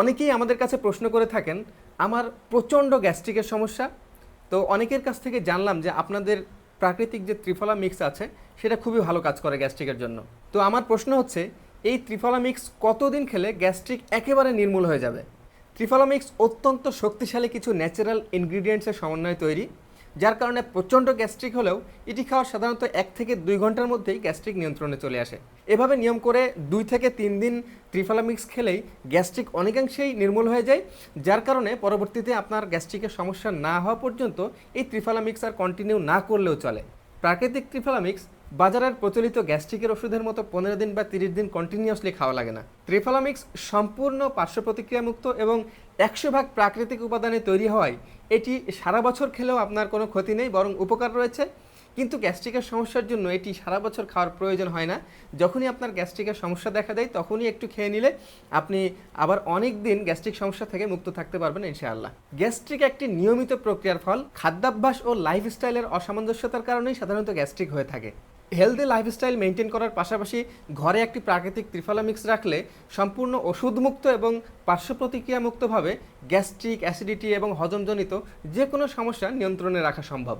অনেকেই আমাদের কাছে প্রশ্ন করে থাকেন, আমার প্রচণ্ড গ্যাস্ট্রিকের সমস্যা। তো অনেকের কাছ থেকে জানলাম যে আপনাদের প্রাকৃতিক যে ত্রিফলা মিক্স আছে, সেটা খুবই ভালো কাজ করে গ্যাস্ট্রিকের জন্য। তো আমার প্রশ্ন হচ্ছে, এই ত্রিফলা মিক্স কতদিন খেলে গ্যাস্ট্রিক একেবারে নির্মূল হয়ে যাবে? ত্রিফলা মিক্স অত্যন্ত শক্তিশালী কিছু ন্যাচারাল ইনগ্রিডিয়েন্টসের সমন্বয়ে তৈরি। যার কারণে প্রচণ্ড গ্যাস্ট্রিক হলেও এটি খাওয়া সাধারণত এক থেকে দুই ঘণ্টার মধ্যেই গ্যাস্ট্রিক নিয়ন্ত্রণে চলে আসে। এভাবে নিয়ম করে দুই থেকে তিন দিন ত্রিফলা মিক্স খেলেই গ্যাস্ট্রিক অনেকাংশেই নির্মূল হয়ে যায়, যার কারণে পরবর্তীতে আপনার গ্যাস্ট্রিকের সমস্যা না হওয়া পর্যন্ত এই ত্রিফলা মিক্স আর কন্টিনিউ না করলেও চলে। প্রাকৃতিক ত্রিফলা মিক্স বাজারের প্রচলিত গ্যাস্ট্রিকের ওষুধের মতো পনেরো দিন বা তিরিশ দিন কন্টিনিউয়াসলি খাওয়া লাগে না। ত্রিফলামিক্স সম্পূর্ণ পার্শ্ব প্রতিক্রিয়া মুক্ত এবং একশো ভাগ প্রাকৃতিক উপাদানে তৈরি হওয়ায় এটি সারা বছর খেলেও আপনার কোনো ক্ষতি নেই, বরং উপকার রয়েছে। কিন্তু গ্যাস্ট্রিকের সমস্যার জন্য এটি সারা বছর খাওয়ার প্রয়োজন হয় না। যখনই আপনার গ্যাস্ট্রিকের সমস্যা দেখা দেয়, তখনই একটু খেয়ে নিলে আপনি আবার অনেক দিন গ্যাস্ট্রিক সমস্যা থেকে মুক্ত থাকতে পারবেন ইনশাআল্লাহ। গ্যাস্ট্রিক একটি নিয়মিত প্রক্রিয়ার ফল। খাদ্যাভ্যাস ও লাইফস্টাইলের অসামঞ্জস্যতার কারণেই সাধারণত গ্যাস্ট্রিক হয়ে থাকে। হেলদি লাইফস্টাইল মেনটেন করার পাশাপাশি ঘরে একটি প্রাকৃতিক ত্রিফলা মিক্স রাখলে সম্পূর্ণ ওষুধমুক্ত এবং পার্শ্ব প্রতিক্রিয়ামুক্তভাবে গ্যাস্ট্রিক অ্যাসিডিটি এবং হজমজনিত যে কোনো সমস্যা নিয়ন্ত্রণে রাখা সম্ভব।